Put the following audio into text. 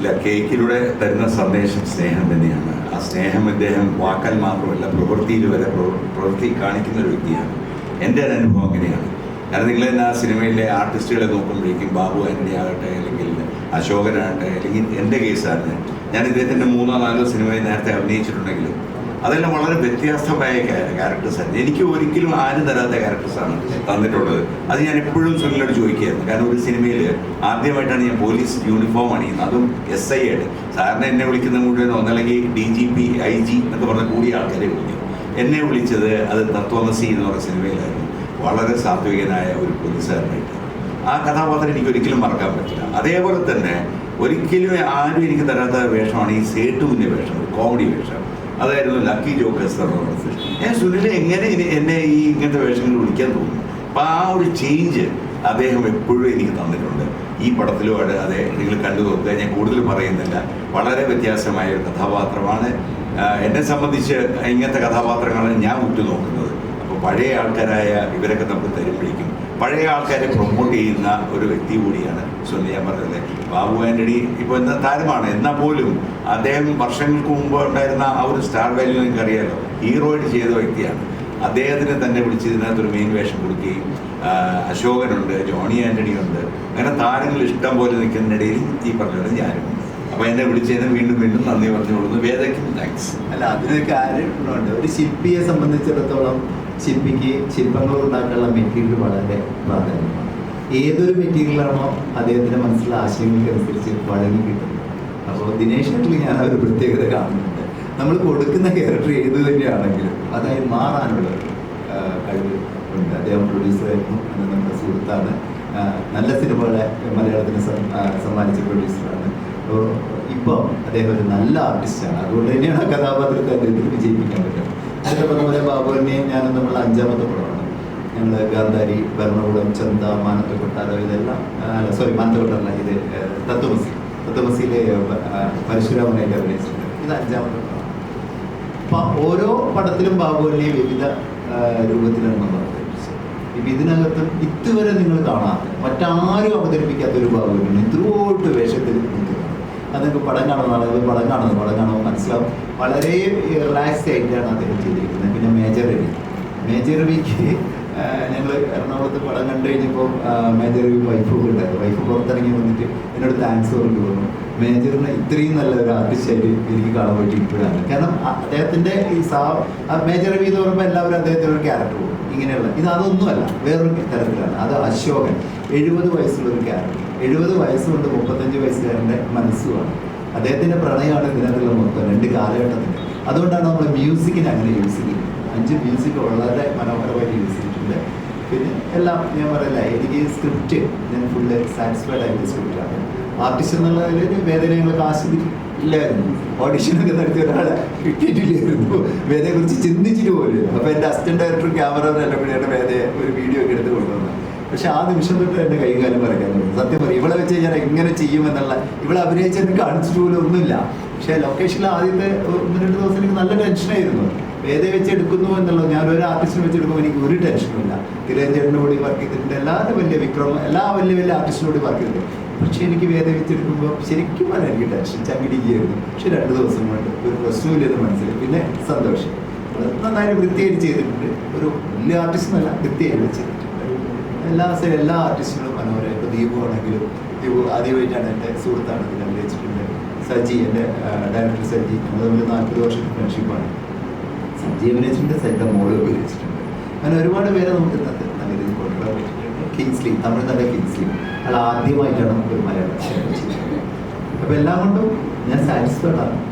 ഇല്ല കേക്കിലൂടെ തരുന്ന സന്ദേശം സ്നേഹം തന്നെയാണ്. ആ സ്നേഹം അദ്ദേഹം വാക്കാൽ മാത്രമല്ല പ്രവൃത്തിയിൽ വരെ പ്രവ- പ്രവൃത്തി കാണിക്കുന്ന ഒരു വ്യക്തിയാണ്. എന്റെ ഒരു അനുഭവം അങ്ങനെയാണ്. കാരണം നിങ്ങൾ തന്നെ ആ സിനിമയിലെ ആർട്ടിസ്റ്റുകളെ നോക്കുമ്പോഴേക്കും ബാബു ആന്റണി ആകട്ടെ അല്ലെങ്കിൽ അശോകനാകട്ടെ അല്ലെങ്കിൽ എന്റെ കേസാണ് ഞാൻ ഇദ്ദേഹത്തിന്റെ മൂന്നോ നാലോ സിനിമയിൽ നേരത്തെ അഭിനയിച്ചിട്ടുണ്ടെങ്കിലും അതെല്ലാം വളരെ വ്യത്യസ്തമായ ക്യാരക്ടേഴ്സ് ആണ് എനിക്ക് ഒരിക്കലും ആരും തരാത്ത ക്യാരക്ടേഴ്സാണ് തന്നിട്ടുള്ളത്. അത് ഞാൻ എപ്പോഴും സുനിലോട് ചോദിക്കുകയായിരുന്നു. കാരണം ഒരു സിനിമയിൽ ആദ്യമായിട്ടാണ് ഞാൻ പോലീസ് യൂണിഫോം അണിയുന്നത്. അതും എസ് ഐ ആയിട്ട്. സാറിന് എന്നെ വിളിക്കുന്ന മുഴുവൻ ഒന്നല്ലെങ്കിൽ D G P I G എന്നൊക്കെ പറഞ്ഞ കൂടിയ ആൾക്കാരെ വിളിക്കും. എന്നെ വിളിച്ചത് അത് തത്വമസി എന്ന് പറഞ്ഞ സിനിമയിലായിരുന്നു. വളരെ സാത്വികനായ ഒരു പോലീസുകാരനായിട്ട്. ആ കഥാപാത്രം എനിക്ക് ഒരിക്കലും മറക്കാൻ പറ്റില്ല. അതേപോലെ തന്നെ ഒരിക്കലും ആരും എനിക്ക് തരാത്ത വേഷമാണ് ഈ സേട്ടുവിന്റെ വേഷം കോമഡി വേഷം. അതായിരുന്നു ലക്കി ജോക്കേഴ്സ് എന്നുള്ളത് ഞാൻ സുനിലെ എങ്ങനെ എന്നെ ഈ ഇങ്ങനത്തെ വേഷങ്ങൾ വിളിക്കാൻ തോന്നുന്നു അപ്പം ആ ഒരു ചേഞ്ച് അദ്ദേഹം എപ്പോഴും എനിക്ക് തന്നിട്ടുണ്ട്. ഈ പടത്തിലും അത് അതെ നിങ്ങൾ കണ്ടു നോക്കുക. ഞാൻ കൂടുതൽ പറയുന്നില്ല. വളരെ വ്യത്യാസമായ ഒരു കഥാപാത്രമാണ്. എന്നെ സംബന്ധിച്ച് ഇങ്ങനത്തെ കഥാപാത്രങ്ങളാണ് ഞാൻ ഉറ്റുനോക്കുന്നത്. അപ്പോൾ പഴയ ആൾക്കാരായ ഇവരൊക്കെ നമുക്ക് തരുമ്പോഴേക്കും പഴയ ആൾക്കാരെ പ്രൊമോട്ട് ചെയ്യുന്ന ഒരു വ്യക്തി കൂടിയാണ് സുനിൽ ഞാൻ പറഞ്ഞത്. ബാബു ആന്റണി ഇപ്പോൾ എന്താ താരമാണ്. എന്നാൽ പോലും അദ്ദേഹം വർഷങ്ങൾക്ക് മുമ്പ് ഉണ്ടായിരുന്ന ആ ഒരു സ്റ്റാർ വാല്യൂ നിങ്ങൾക്ക് അറിയാലോ ഹീറോയിഡ് ചെയ്ത വ്യക്തിയാണ്. അദ്ദേഹത്തിനെ തന്നെ വിളിച്ച് ഇതിനകത്ത് ഒരു മെയിൻ വേഷം കൊടുക്കുകയും അശോകനുണ്ട് ജോണി ആന്റണി ഉണ്ട്. അങ്ങനെ താരങ്ങൾ ഇഷ്ടം പോലെ നിൽക്കുന്നതിനിടയിൽ ഈ പറഞ്ഞത് ഞാനും. അപ്പോൾ എന്നെ വിളിച്ചതിന് വീണ്ടും വീണ്ടും നന്ദി പറഞ്ഞു കൊടുക്കുന്നു വേദയ്ക്കും താങ്ക്സ് അല്ല കാര്യം ഉണ്ട് ഒരു ശില്പിയെ സംബന്ധിച്ചിടത്തോളം ശില്പിക്ക് ശില്പങ്ങൾ ഉണ്ടാക്കാനുള്ള മെറ്റീരിയൽ വളരെ പ്രാധാന്യമാണ് ഏതൊരു മെറ്റീരിയലാണോ അദ്ദേഹത്തിന്റെ മനസ്സിലെ ആശയങ്ങൾക്കനുസരിച്ച് വഴങ്ങി കിട്ടുന്നത് അപ്പോൾ ദിനേശിനിൽ ഞാൻ ആ ഒരു പ്രത്യേകത കാണുന്നുണ്ട്. നമ്മൾ കൊടുക്കുന്ന ക്യാരക്ടർ ഏത് തന്നെയാണെങ്കിലും അതായത് മാറാനുള്ള കഴിവ് ഉണ്ട്. അദ്ദേഹം പ്രൊഡ്യൂസറായിരുന്നു അത് നമ്മുടെ സുഹൃത്താണ്. നല്ല സിനിമകളെ മലയാളത്തിന് സമ്മാനിച്ച പ്രൊഡ്യൂസറാണ് അപ്പോൾ ഇപ്പോൾ അദ്ദേഹം ഒരു നല്ല ആർട്ടിസ്റ്റാണ് അതുകൊണ്ട് തന്നെയാണ് കഥാപാത്രത്തെ അദ്ദേഹത്തിന് വിജയിപ്പിക്കാൻ പറ്റുന്നത്. അതിന്റെ ഞാൻ ബാബുവിനെയും ഞാനും നമ്മൾ അഞ്ചാമത്തെ പടമാണ്. ഞങ്ങൾ ഗാന്ധാരി ഭരണകൂടം ചന്ത മാനത്തെ കൊട്ടാരം ഇതെല്ലാം സോറി മാനത്തക്കൊട്ടാരല്ല ഇത് തത്തുമസി ആ, പരശുരാമനായിട്ട് അഭിനയിച്ചിട്ടുണ്ട്. ഇത് അഞ്ചാമത്തെ പടമാണ്. അപ്പം ഓരോ പടത്തിലും ബാബുവിനെ വിവിധ രൂപത്തിലാണ് നമ്മൾ അവതരിപ്പിച്ചത്. ഇപ്പം ഇതിനകത്തും ഇതുവരെ നിങ്ങൾ കാണാത്ത മറ്റാരും അവതരിപ്പിക്കാത്ത ഒരു ബാബുവിനാണ് ഇത്രോട്ട് വേഷത്തിൽ നിൽക്കുന്നത് അത് നിങ്ങൾക്ക് പടം കാണുന്ന ആളുകൾ പടം കാണുന്നത് പടം കാണുമ്പോൾ മനസ്സിലാവും. വളരെ റിലാക്സ് ആയിട്ടാണ് അദ്ദേഹം ചെയ്തിരിക്കുന്നത്. പിന്നെ മേജർ രവി. മേജർ രവിക്ക് ഞങ്ങൾ എറണാകുളത്ത് പടം കണ്ടു കഴിഞ്ഞപ്പോൾ മേജർ രവി വൈഫ് ഉണ്ടായിരുന്നു. വൈഫ് പുറത്തിറങ്ങി വന്നിട്ട് എന്നോട് താങ്ക്സ് പറഞ്ഞു മേജറിന് ഇത്രയും നല്ല ഒരു ആർട്ടിസ്റ്റായിട്ട് എനിക്ക് കാണാൻ പറ്റി ഇപ്പോഴാണ്. കാരണം അദ്ദേഹത്തിന്റെ ഈ സാ മേജർ രവി എന്ന് പറയുമ്പോൾ എല്ലാവരും അദ്ദേഹത്തിന് ഒരു ക്യാരക്ടർ പോകും ഇങ്ങനെയുള്ള ഇത് അതൊന്നുമല്ല വേറൊരു തരത്തിലാണ്. അത് അശോകൻ. എഴുപത് വയസ്സുള്ള ഒരു ക്യാരക്ടർ എഴുപത് വയസ്സുകൊണ്ട് മുപ്പത്തഞ്ച് വയസ്സുകാരന്റെ മനസ്സുമാണ്. അദ്ദേഹത്തിന്റെ പ്രണയമാണ് ഇതിനകത്തുള്ള മൊത്തം രണ്ട് കാലഘട്ടത്തിൽ അതുകൊണ്ടാണ് നമ്മൾ മ്യൂസിക്കിനെ അങ്ങനെ യൂസ് ചെയ്യുന്നത്. അഞ്ച് മ്യൂസിക് വളരെ മനോഹരമായിട്ട് യൂസ് ചെയ്തിട്ടുണ്ട്. പിന്നെ എല്ലാം ഞാൻ പറയില്ല എനിക്ക് സ്ക്രിപ്റ്റ് ഞാൻ ഫുള്ള് സാറ്റിസ്ഫൈഡ് ആയിട്ട് സ്ക്രിപ്റ്റാണ് ആർട്ടിസ്റ്റ് എന്നുള്ളതിൽ വേദന ഞങ്ങൾക്ക് ആസ്വദിക്കില്ലായിരുന്നു. ഓഡിഷനൊക്കെ നടത്തിയ ഒരാളെ കിട്ടിയിട്ടില്ലായിരുന്നു. വേദയെ കുറിച്ച് ചിന്തിച്ചിട്ട് പോലും. അപ്പോൾ എന്റെ അസിസ്റ്റന്റ് ഡയറക്ടർ ക്യാമറ എല്ലാം കൂടിയാണ് വേദയെ ഒരു വീഡിയോ ഒക്കെ എടുത്ത് കൊണ്ടുവന്നത്. പക്ഷെ ആ നിമിഷം തൊട്ട് എന്റെ കൈകാലം പറയാൻ തുടങ്ങി. സത്യം പറയും ഇവളെ വെച്ച് ഞാൻ എങ്ങനെ ചെയ്യുമെന്നുള്ള ഇവളെ അഭിനയിച്ചെനിക്ക് കാണിച്ചിട്ട് പോലും ഒന്നുമില്ല. പക്ഷേ ലൊക്കേഷനിൽ ആദ്യത്തെ ഒന്ന് രണ്ട് ദിവസം എനിക്ക് നല്ല ടെൻഷനായിരുന്നു വേദ വെച്ചെടുക്കുന്നു എന്നുള്ളത് ഞാൻ ഒരു ആർട്ടിസ്റ്റിനെ വെച്ചെടുക്കുമ്പോൾ എനിക്ക് ഒരു ടെൻഷനുമില്ല കൂടി വർക്ക് ചെയ്തിട്ടുണ്ട്. എല്ലാവരും വലിയ വിക്രമം എല്ലാ വലിയ വലിയ ആർട്ടിസ്റ്റിനോട് വർക്ക് ചെയ്തിട്ടുണ്ട്. പക്ഷേ എനിക്ക് വേദ വെച്ചെടുക്കുമ്പോൾ ശരിക്കും പറഞ്ഞാൽ എനിക്ക് ടെൻഷൻ ചങ്ങിടിക്കുകയായിരുന്നു പക്ഷെ രണ്ട് ദിവസം കൊണ്ട് ഒരു പ്രശ്നമില്ലെന്ന് മനസ്സിൽ പിന്നെ സന്തോഷം. നന്നായി വൃത്തിയായിട്ട് ചെയ്തിട്ടുണ്ട്. ഒരു വലിയ ആർട്ടിസ്റ്റ് എന്നല്ല വൃത്തിയായിട്ട് ചെയ്തിട്ടുണ്ട്. എല്ലാ എല്ലാ ആർട്ടിസ്റ്റുകളും മനോഹരം ഇപ്പോൾ ദീപു ആണെങ്കിലും ദീപു ആദ്യമായിട്ടാണ് എന്റെ സുഹൃത്താണ് ഇതിൽ അഭിനയിച്ചിട്ടുണ്ട്. സജി എന്റെ ഡയറക്ടർ സജി. നമ്മൾ തമ്മിൽ നാൽപ്പത് വർഷത്തെ ഫ്രണ്ട്ഷിപ്പാണ് സജി സൈഡിൽ മോളിൽ മോൾ അഭിനയിച്ചിട്ടുണ്ട് അങ്ങനെ ഒരുപാട് പേരെ നമുക്ക് ഇന്നത്തെ നല്ല രീതിയിൽ കൊണ്ടുവരാൻ പറ്റിയിട്ടുണ്ട്. കിങ്സ്ലി തമിഴ്നാട് കിങ്സ്ലി അയാൾ ആദ്യമായിട്ടാണ് ഒരു മലയാളം അപ്പോൾ എല്ലാം കൊണ്ടും ഞാൻ സാറ്റിസ്ഫൈഡ് ആണ്.